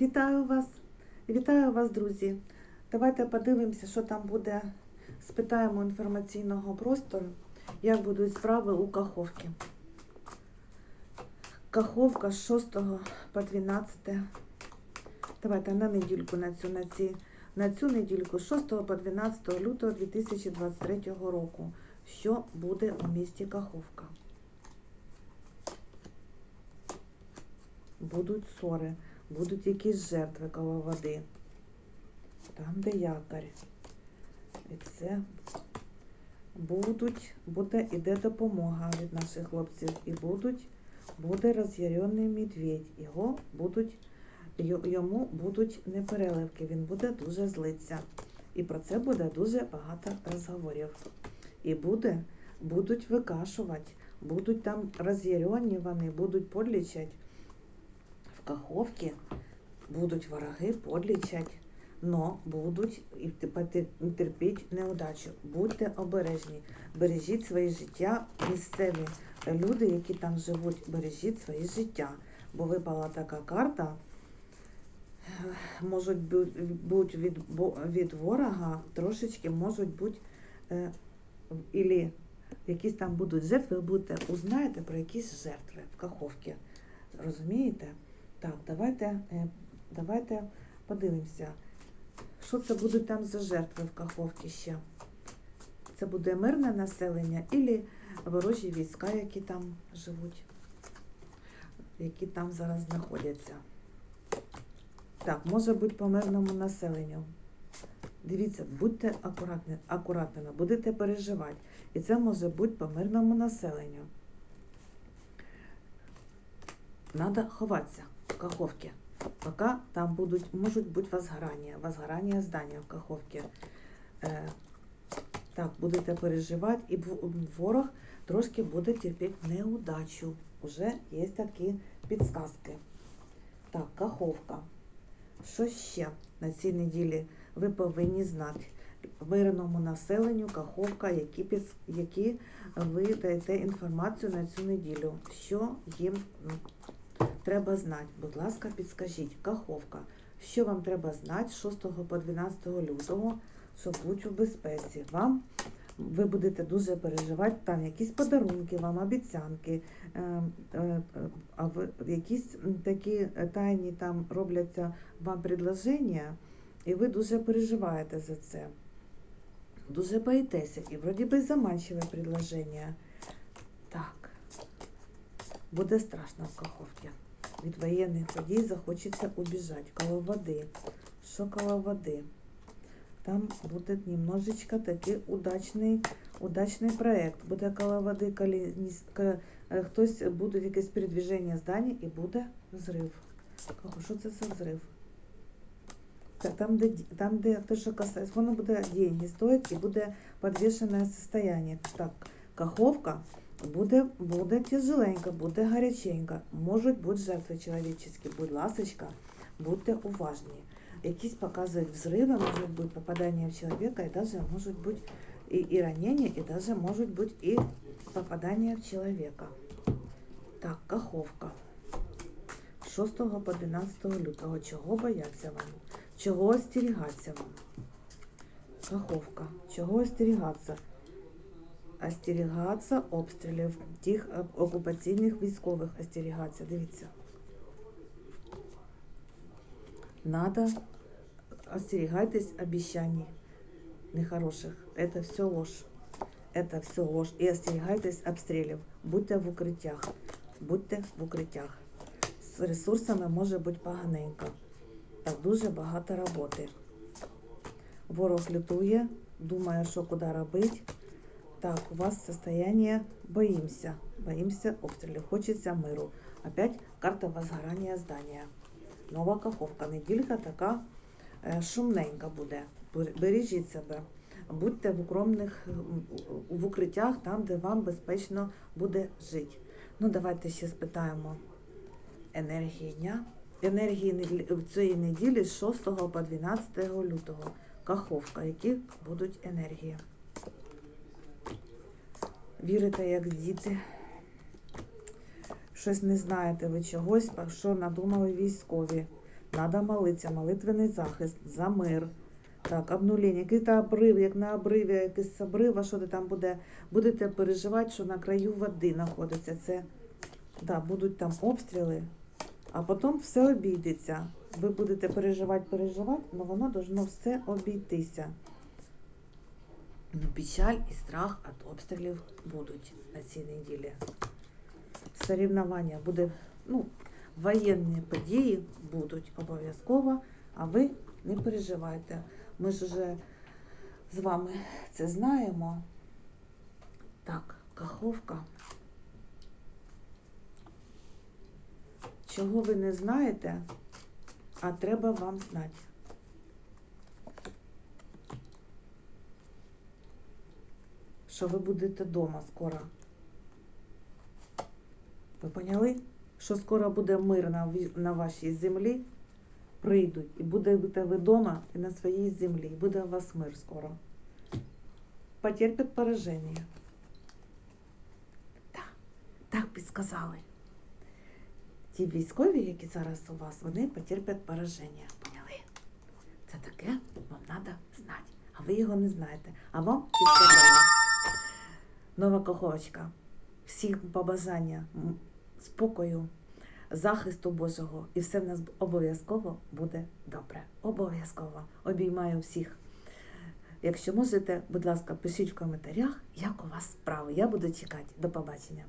Вітаю вас! Вітаю вас, друзі! Давайте подивимося, що там буде. Спитаємо інформаційного простору, як будуть справи у Каховці. Каховка з 6 по 12. Давайте на недільку на цю, на ці, на цю недільку з 6 по 12 лютого 2023 року. Що буде у місті Каховка? Будуть ссори, будуть якісь жертви коло води. Там, де якорь. І це будуть, буде іде допомога від наших хлопців. І будуть, буде роз'ярений медведь. Його будуть, йому будуть непереливки. Він буде дуже злиться. І про це буде дуже багато розговорів. І буде, будуть викашувати, будуть там роз'ярені вони, будуть подлічать в Каховці будуть вороги подлічать, но будуть і терпіть неудачу. Будьте обережні, бережіть своє життя, місцеві люди, які там живуть, бережіть своє життя. Бо випала така карта, можуть бути від, від ворога, трошечки можуть бути е, якісь там будуть жертви, ви будете узнаєте про якісь жертви в Каховці. Розумієте? Так, давайте, е, давайте подивимося, що це будуть там за жертви в Каховці ще. Це буде мирне населення і ворожі війська, які там живуть, які там зараз знаходяться. Так, може бути по мирному населенню. Дивіться, будьте акуратні, акуратними, будете переживати. І це може бути по мирному населенню. Надо ховатися в Каховці. Поки там будуть, можуть бути возгорання, возгорання здання в Каховці. Е, так, будете переживати, і ворог трошки буде терпіти неудачу. Уже є такі підсказки. Так, Каховка. Що ще на цій неділі ви повинні знати? Мирному населенню Каховка, які, які ви даєте інформацію на цю неділю, що їм треба знати. Будь ласка, підскажіть, Каховка, що вам треба знати з 6 по 12 лютого, щоб бути у безпеці? Вам ви будете дуже переживати, там якісь подарунки, вам обіцянки, е, е, е, а ви якісь такі тайні там робляться вам предложення, і ви дуже переживаєте за це. Дуже боїтеся, і вроді би заманчиве предложення. Так, буде страшно в Каховці. Від воєнних подій захочеться убіжати. Коло води. Що коло води? Там буде немножечко такий удачний, удачний проект. Буде коло води, коли ні- к- е, хтось буде якесь передвіження здання і буде взрив. Кахо, що це за взрив? Так, там, де, ді- там, де те, що касається, воно буде деньги стоїть і буде підвішене состояние. Так, каховка Буде, буде тяжеленько, буде гаряченько. Можуть бути жертви чоловічі. Будь ласочка, будьте уважні. Якісь показують взриви, можуть бути попадання в чоловіка, і даже можуть бути і, і ранення, і даже можуть бути і попадання в чоловіка. Так, каховка. 6 по 12 лютого. Чого бояться вам? Чого остерігатися вам? Каховка. Чого остерігатися? Остерігатися обстрілів тих е, окупаційних військових. Остерігатися. Дивіться. Надо остерігайтесь обіцянь нехороших. Это все ложь. Это все ложь. І остерігайтесь обстрілів. Будьте в укриттях. Будьте в укриттях. З ресурсами може бути поганенько. Так дуже багато роботи. Ворог лютує, думає, що куди робити. Так, у вас состояние боимся. Боимся обстрілів. Хочеться миру. Опять карта возгорання здання. Нова каховка. Неділька така е, шумненька буде. Бережіть себе. Будьте в укромних в укриттях, там, де вам безпечно буде жити. Ну, давайте ще спитаємо енергії дня. Енергії цієї неділі з 6 по 12 лютого. Каховка, які будуть енергії. Вірите, як діти. Щось не знаєте ви чогось, що надумали військові. Надо молитися, молитвений захист за мир. Так, обнуління, який-то обрив, як на обриві, якийсь обрив, а що ти там буде, будете переживати, що на краю води знаходиться. Це, да, будуть там обстріли, а потім все обійдеться. Ви будете переживати, переживати, але воно должно все обійтися. Ну, печаль і страх від обстрілів будуть на цій неділі. Соревнування буде, ну, воєнні події будуть обов'язково, а ви не переживайте. Ми ж вже з вами це знаємо. Так, каховка. Чого ви не знаєте, а треба вам знати. Що ви будете вдома скоро. Ви поняли? Що скоро буде мир на, на вашій землі? Прийдуть і будете ви вдома і на своїй землі. І буде у вас мир скоро. Потерпять пораження. Так, так підсказали. Ті військові, які зараз у вас, вони потерпять пораження. Поняли? Це таке вам треба знати. А ви його не знаєте. А вам підсказали. Нова когорочка. Всім побажання, спокою, захисту Божого. І все в нас обов'язково буде добре. Обов'язково. Обіймаю всіх. Якщо можете, будь ласка, пишіть в коментарях, як у вас справи. Я буду чекати. До побачення.